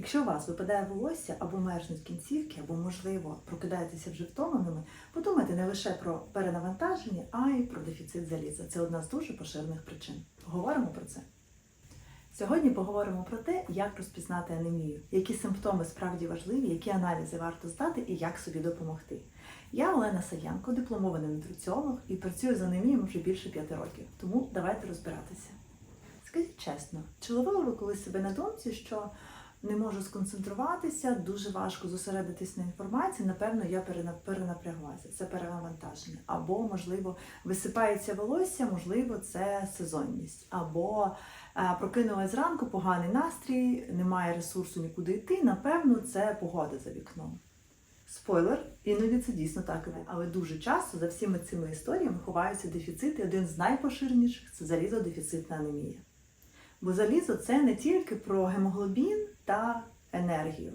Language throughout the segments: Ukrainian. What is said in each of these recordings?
Якщо у вас випадає волосся або мерзнуть кінцівки, або, можливо, прокидаєтеся вже втомленими, подумайте не лише про перенавантаження, а й про дефіцит заліза. Це одна з дуже поширених причин. Поговоримо про це. Сьогодні поговоримо про те, як розпізнати анемію, які симптоми справді важливі, які аналізи варто здати і як собі допомогти. Я Олена Саянко, дипломований нутриціолог і працюю з анемією вже більше п'яти років. Тому давайте розбиратися. Скажіть чесно, чи ловили ви колись себе на думці, що не можу сконцентруватися, дуже важко зосередитись на інформації, напевно, я перена- перенапряглася, це перенавантаження. Або, можливо, висипається волосся, можливо, це сезонність. Або е, прокинулась зранку, поганий настрій, немає ресурсу нікуди йти, напевно, це погода за вікном. Спойлер, іноді це дійсно так, і але дуже часто за всіми цими історіями ховаються дефіцити. Один з найпоширеніших це залізодефіцитна анемія. Бо залізо це не тільки про гемоглобін та енергію,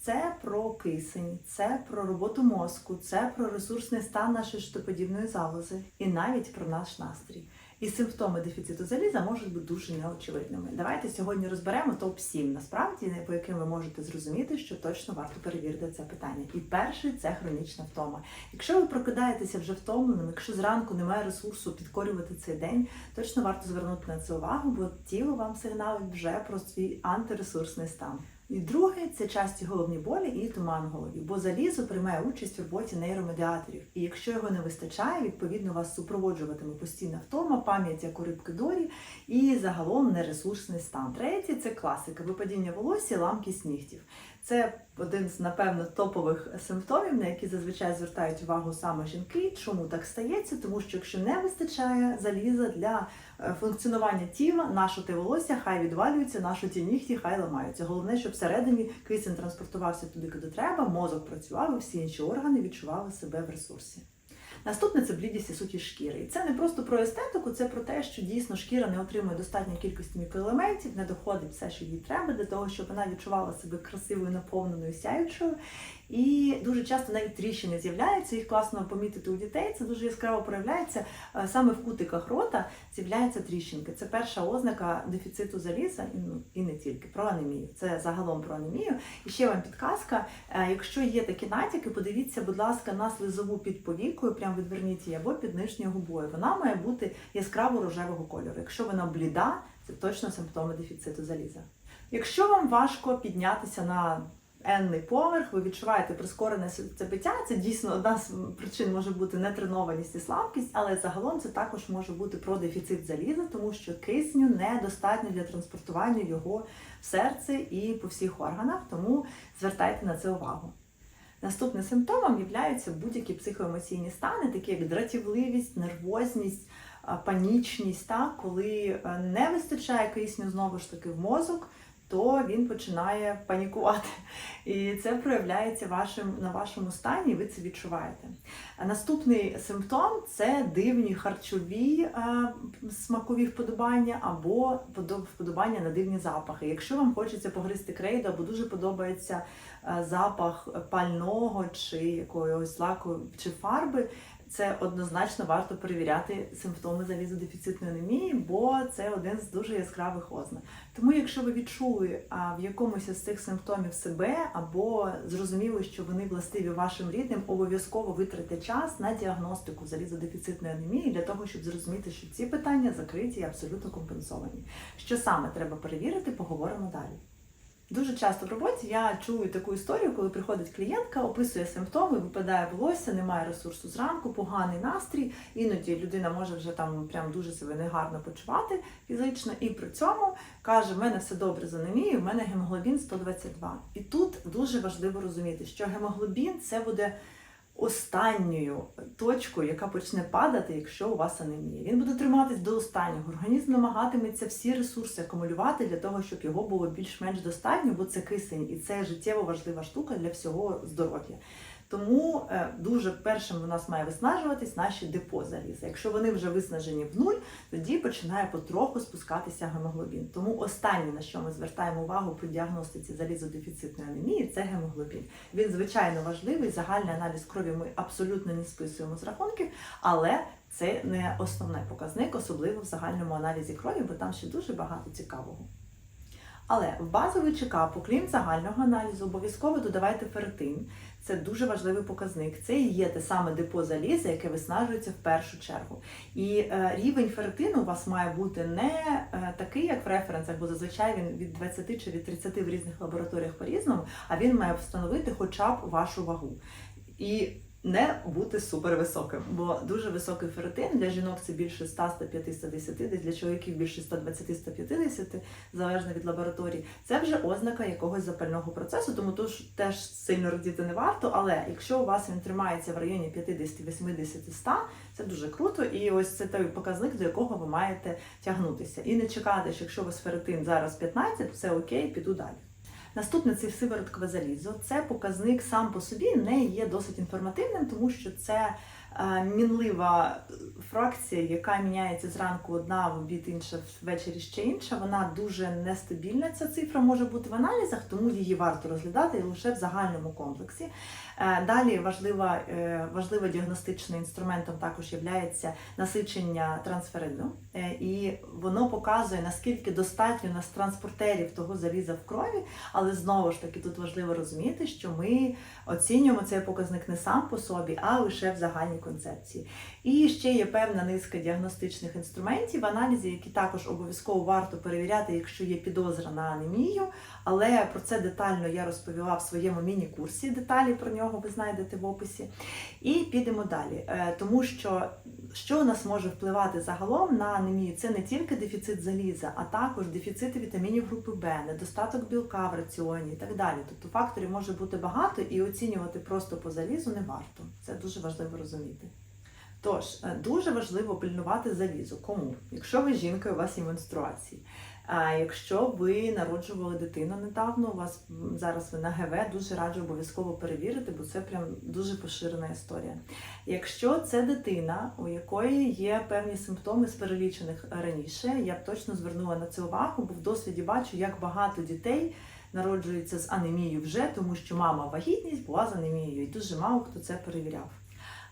це про кисень, це про роботу мозку, це про ресурсний стан нашої штоподібної залози і навіть про наш настрій. І симптоми дефіциту заліза можуть бути дуже неочевидними. Давайте сьогодні розберемо топ-7 насправді, по яким ви можете зрозуміти, що точно варто перевірити це питання. І перший це хронічна втома. Якщо ви прокидаєтеся вже втомленим, якщо зранку немає ресурсу підкорювати цей день, точно варто звернути на це увагу, бо тіло вам сигналить вже про свій антиресурсний стан. І друге це часті головні болі і туман голові, бо залізо приймає участь в роботі нейромедіаторів. І якщо його не вистачає, відповідно вас супроводжуватиме постійна втома, пам'ять як у рибки дорі і загалом нересурсний стан. Третє це класика випадіння волосся, ламкість нігтів. Це один з напевно топових симптомів, на які зазвичай звертають увагу саме жінки. Чому так стається? Тому що якщо не вистачає заліза для е, функціонування тіла, наше те волосся хай відвалюється, наші ті нігті хай ламаються. Головне, щоб всередині кисень транспортувався туди, куди треба, мозок працював, і всі інші органи відчували себе в ресурсі. Наступне це блідість і сутість шкіри. І це не просто про естетику, це про те, що дійсно шкіра не отримує достатньої кількості мікроелементів, не доходить все, що їй треба, для того, щоб вона відчувала себе красивою, наповненою, сяючою. І дуже часто навіть тріщини з'являються, їх класно помітити у дітей. Це дуже яскраво проявляється е, саме в кутиках рота з'являються тріщинки. Це перша ознака дефіциту заліза і, ну, і не тільки про анемію. Це загалом про анемію. І ще вам підказка: е, якщо є такі натяки, подивіться, будь ласка, на слизову під повікою, прямо відверніть її або під нижньою губою. Вона має бути яскраво рожевого кольору. Якщо вона бліда, це точно симптоми дефіциту заліза. Якщо вам важко піднятися на енний поверх, ви відчуваєте прискорене серцебиття, це дійсно одна з причин може бути нетренованість і слабкість, але загалом це також може бути про дефіцит заліза, тому що кисню недостатньо для транспортування його в серце і по всіх органах, тому звертайте на це увагу. Наступним симптомом являються будь-які психоемоційні стани, такі як дратівливість, нервозність, панічність, так? коли е, не вистачає кисню знову ж таки в мозок, то він починає панікувати. І це проявляється вашим, на вашому стані, і ви це відчуваєте. Наступний симптом це дивні харчові а, смакові вподобання або вподобання на дивні запахи. Якщо вам хочеться погризти крейду або дуже подобається запах пального чи якогось лаку чи фарби, це однозначно варто перевіряти симптоми залізодефіцитної анемії, бо це один з дуже яскравих ознак. Тому, якщо ви відчули в якомусь із цих симптомів себе або зрозуміли, що вони властиві вашим рідним, обов'язково витратьте час на діагностику залізодефіцитної анемії для того, щоб зрозуміти, що ці питання закриті і абсолютно компенсовані. Що саме треба перевірити, поговоримо далі. Дуже часто в роботі я чую таку історію, коли приходить клієнтка, описує симптоми, випадає волосся, немає ресурсу зранку, поганий настрій. Іноді людина може вже там прям дуже себе негарно почувати фізично, і при цьому каже: в мене все добре з анемією, в мене гемоглобін 122. І тут дуже важливо розуміти, що гемоглобін це буде останньою точкою, яка почне падати, якщо у вас анемія. Він буде триматись до останнього. Організм намагатиметься всі ресурси акумулювати для того, щоб його було більш-менш достатньо, бо це кисень, і це життєво важлива штука для всього здоров'я. Тому е, дуже першим у нас має виснажуватись наші депо заліза. Якщо вони вже виснажені в нуль, тоді починає потроху спускатися гемоглобін. Тому останнє, на що ми звертаємо увагу при діагностиці залізодефіцитної анемії, це гемоглобін. Він звичайно важливий. Загальний аналіз крові ми абсолютно не списуємо з рахунків, але це не основний показник, особливо в загальному аналізі крові, бо там ще дуже багато цікавого. Але в базовий чекап, окрім загального аналізу, обов'язково додавайте ферритин. Це дуже важливий показник. Це і є те саме депо заліза, яке виснажується в першу чергу. І е, рівень ферритину у вас має бути не е, такий, як в референсах, бо зазвичай він від 20 чи від 30 в різних лабораторіях по-різному, а він має встановити хоча б вашу вагу. І не бути супервисоким, бо дуже високий ферритин для жінок це більше 100, 105, 110, десь для чоловіків більше 120, 150, залежно від лабораторії. Це вже ознака якогось запального процесу, тому тож теж сильно радіти не варто. Але якщо у вас він тримається в районі 50, 80, 100, це дуже круто, і ось це той показник, до якого ви маєте тягнутися. І не чекати, що якщо у вас ферритин зараз 15, все окей, піду далі. Наступне це сивороткове залізо. Це показник сам по собі не є досить інформативним, тому що це мінлива фракція, яка міняється зранку одна, в обід інша, ввечері ще інша. Вона дуже нестабільна. Ця цифра може бути в аналізах, тому її варто розглядати лише в загальному комплексі. Е, Далі важлива, е, діагностичним інструментом також є насичення трансферину, Е, і воно показує наскільки достатньо у нас транспортерів того заліза в крові. Але знову ж таки тут важливо розуміти, що ми оцінюємо цей показник не сам по собі, а лише в загальній концепції. І ще є певна низка діагностичних інструментів в аналізі, які також обов'язково варто перевіряти, якщо є підозра на анемію. Але про це детально я розповіла в своєму міні-курсі. Деталі про нього ви знайдете в описі. І підемо далі, Е, тому що що у нас може впливати загалом на анемію? Це не тільки дефіцит заліза, а також дефіцит вітамінів групи Б, недостаток білка в раціоні і так далі. Тобто факторів може бути багато і оцінювати просто по залізу не варто. Це дуже важливо розуміти. Тож, е, дуже важливо пильнувати залізо. Кому? Якщо ви жінка, у вас є менструації. А якщо ви народжували дитину недавно, у вас зараз ви на ГВ, дуже раджу обов'язково перевірити, бо це прям дуже поширена історія. Якщо це дитина, у якої є певні симптоми з перелічених раніше, я б точно звернула на це увагу, бо в досвіді бачу, як багато дітей народжуються з анемією вже, тому що мама вагітність була з анемією, і дуже мало хто це перевіряв.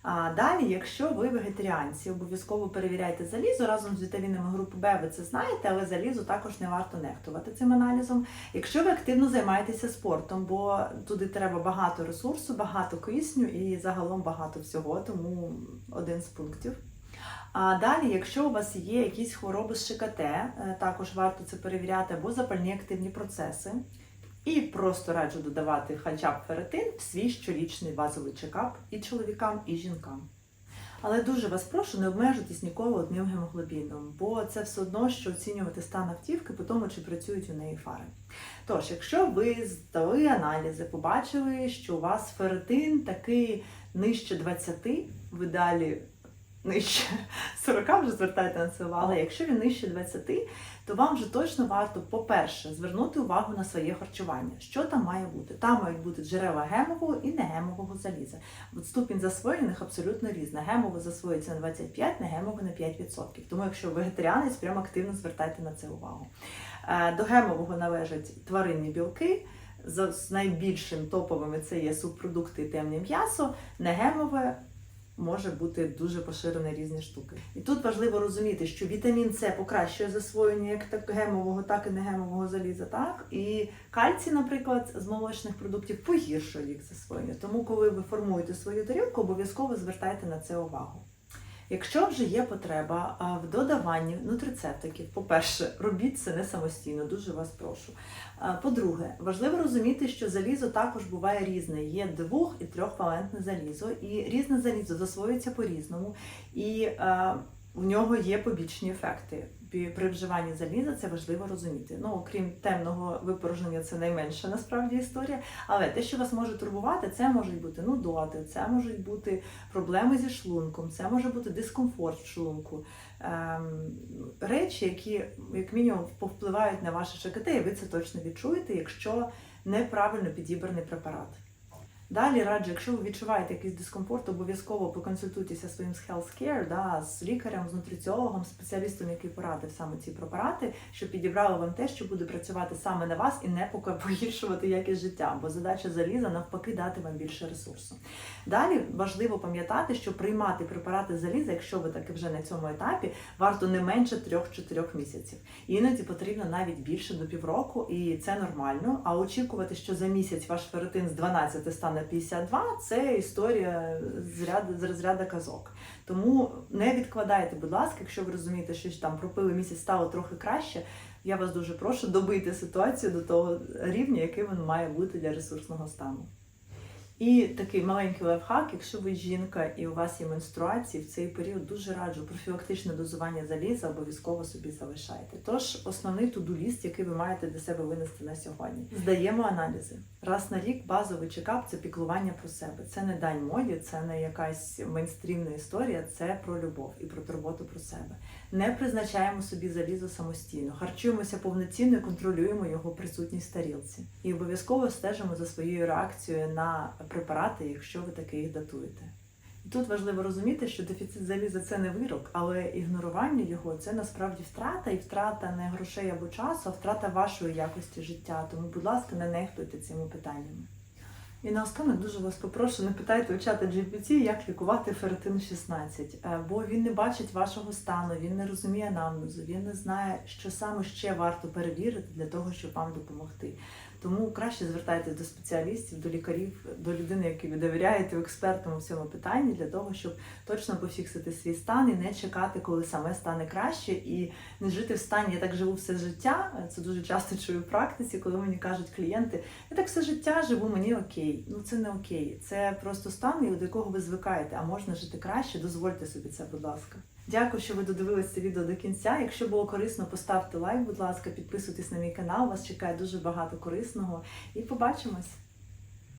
А далі, якщо ви вегетаріанці, обов'язково перевіряйте залізо разом з вітамінами групи Б, ви це знаєте, але залізо також не варто нехтувати цим аналізом. Якщо ви активно займаєтеся спортом, бо туди треба багато ресурсу, багато кисню і загалом багато всього, тому один з пунктів. А далі, якщо у вас є якісь хвороби з ШКТ, е, також варто це перевіряти або запальні активні процеси. І просто раджу додавати хоча б ферритин в свій щорічний базовий чекап і чоловікам, і жінкам. Але дуже вас прошу, не обмежуйтесь ніколи одним гемоглобіном, бо це все одно, що оцінювати стан автівки по тому, чи працюють у неї фари. Тож, якщо ви здали аналізи, побачили, що у вас ферритин такий нижче 20, ви далі нижче 40 вже звертайте на це увагу. Але якщо він нижче 20, то вам вже точно варто, по-перше, звернути увагу на своє харчування. Що там має бути? Там мають бути джерела гемового і негемового заліза. От ступінь засвоєння у них абсолютно різна. Гемово засвоюється на 25, негемово на 5%. Тому якщо вегетаріанець, прямо активно звертайте на це увагу. Е, До гемового належать тваринні білки. З найбільшим топовими це є субпродукти і темне м'ясо, негемове може бути дуже поширені різні штуки. І тут важливо розуміти, що вітамін С покращує засвоєння як так гемового, так і негемового заліза, так і кальцій, наприклад, з молочних продуктів погіршує їх засвоєння. Тому, коли ви формуєте свою тарілку, обов'язково звертайте на це увагу. Якщо вже є потреба в додаванні нутрицептиків, по-перше, робіть це не самостійно, дуже вас прошу. По-друге, важливо розуміти, що залізо також буває різне. Є двох і трьохвалентне залізо, і різне залізо засвоюється по-різному, і у нього є побічні ефекти. При вживанні заліза це важливо розуміти. Ну, окрім темного випорожнення, це найменша насправді історія. Але те, що вас може турбувати, це можуть бути нудоти, це можуть бути проблеми зі шлунком, це може бути дискомфорт в шлунку. Ем, речі, які як мінімум повпливають на ваше ШКТ, і ви це точно відчуєте, якщо неправильно підібраний препарат. Далі раджу, якщо ви відчуваєте якийсь дискомфорт, обов'язково поконсультуйтеся своїм з healthcare, да, з лікарем, з нутриціологом, спеціалістом, який порадив саме ці препарати, щоб підібрали вам те, що буде працювати саме на вас і не погіршувати якість життя. Бо задача заліза навпаки дати вам більше ресурсу. Далі важливо пам'ятати, що приймати препарати заліза, якщо ви таки вже на цьому етапі, варто не менше 3-4 місяців. Іноді потрібно навіть більше до півроку, і це нормально. А очікувати, що за місяць ваш ферритин з 12 стане 52, це історія з ряду з розряду казок. Тому не відкладайте, будь ласка, якщо ви розумієте, що там пропили місяць стало трохи краще. Я вас дуже прошу добити ситуацію до того рівня, який він має бути для ресурсного стану. І такий маленький лайфхак, якщо ви жінка і у вас є менструації, в цей період дуже раджу профілактичне дозування заліза обов'язково собі залишайте. Тож основний туду-ліст, який ви маєте для себе винести на сьогодні. Здаємо аналізи. Раз на рік базовий чекап це піклування про себе. Це не дань моді, це не якась мейнстрімна історія, це про любов і про турботу про себе. Не призначаємо собі залізо самостійно, харчуємося повноцінно і контролюємо його присутність в тарілці. І обов'язково стежимо за своєю реакцією на препарати, якщо ви таки їх датуєте. І тут важливо розуміти, що дефіцит заліза це не вирок, але ігнорування його це насправді втрата, і втрата не грошей або часу, а втрата вашої якості життя. Тому, будь ласка, не нехтуйте цими питаннями. І наостанок дуже вас попрошу, не питайте у чата GPT, як лікувати ферритин 16, е, бо він не бачить вашого стану, він не розуміє анамнезу, він не знає, що саме ще варто перевірити для того, щоб вам допомогти. Тому краще звертайтесь до спеціалістів, до лікарів, до людини, якій ви довіряєте, експертам у цьому питанні, для того, щоб точно пофіксити свій стан і не чекати, коли саме стане краще, і не жити в стані. Я так живу все життя. Це дуже часто чую в практиці, коли мені кажуть клієнти, я так все життя живу, мені окей. Ну це не окей. Це просто стан, до якого ви звикаєте, а можна жити краще. Дозвольте собі це, будь ласка. Дякую, що ви додивилися це відео до кінця. Якщо було корисно, поставте лайк, будь ласка, підписуйтесь на мій канал. Вас чекає дуже багато корисного. І побачимось!